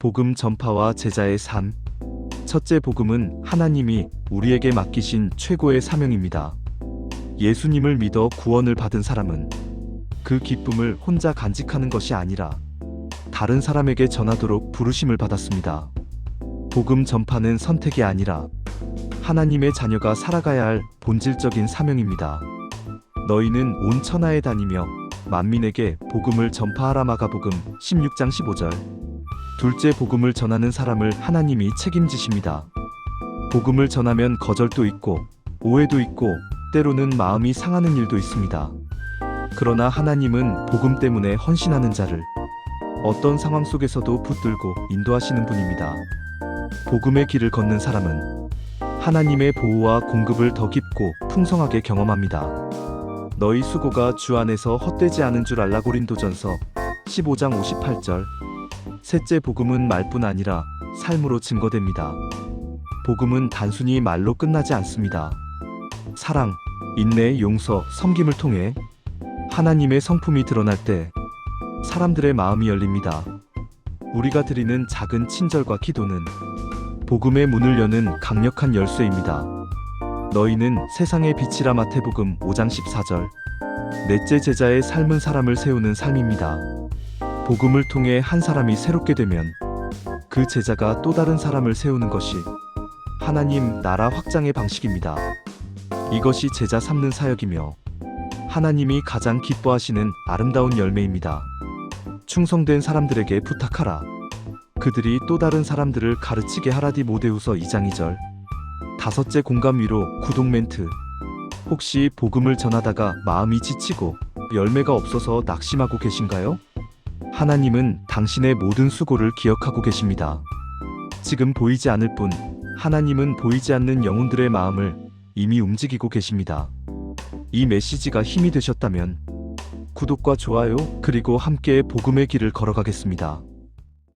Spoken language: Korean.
복음 전파와 제자의 삶. 첫째 복음은 하나님이 우리에게 맡기신 최고의 사명입니다. 예수님을 믿어 구원을 받은 사람은 그 기쁨을 혼자 간직하는 것이 아니라 다른 사람에게 전하도록 부르심을 받았습니다. 복음 전파는 선택이 아니라 하나님의 자녀가 살아가야 할 본질적인 사명입니다. 너희는 온 천하에 다니며 만민에게 복음을 전파하라 마가복음 16장 15절. 둘째 복음을 전하는 사람을 하나님이 책임지십니다. 복음을 전하면 거절도 있고 오해도 있고 때로는 마음이 상하는 일도 있습니다. 그러나 하나님은 복음 때문에 헌신하는 자를 어떤 상황 속에서도 붙들고 인도하시는 분입니다. 복음의 길을 걷는 사람은 하나님의 보호와 공급을 더 깊고 풍성하게 경험합니다. 너희 수고가 주 안에서 헛되지 않은 줄 알라 고린도전서 15장 58절. 셋째 복음은 말뿐 아니라 삶으로 증거됩니다. 복음은 단순히 말로 끝나지 않습니다. 사랑, 인내, 용서, 섬김을 통해 하나님의 성품이 드러날 때 사람들의 마음이 열립니다. 우리가 드리는 작은 친절과 기도는 복음의 문을 여는 강력한 열쇠입니다. 너희는 세상의 빛이라 마태복음 5장 14절. 넷째 제자의 삶은 사람을 세우는 삶입니다. 복음을 통해 한 사람이 새롭게 되면 그 제자가 또 다른 사람을 세우는 것이 하나님 나라 확장의 방식입니다. 이것이 제자 삼는 사역이며 하나님이 가장 기뻐하시는 아름다운 열매입니다. 충성된 사람들에게 부탁하라. 그들이 또 다른 사람들을 가르치게 하라 디 모데후서 2장 2절. 다섯째 공감 위로 구독 멘트. 혹시 복음을 전하다가 마음이 지치고 열매가 없어서 낙심하고 계신가요? 하나님은 당신의 모든 수고를 기억하고 계십니다. 지금 보이지 않을 뿐 하나님은 보이지 않는 영혼들의 마음을 이미 움직이고 계십니다. 이 메시지가 힘이 되셨다면 구독과 좋아요 그리고 함께 복음의 길을 걸어가겠습니다.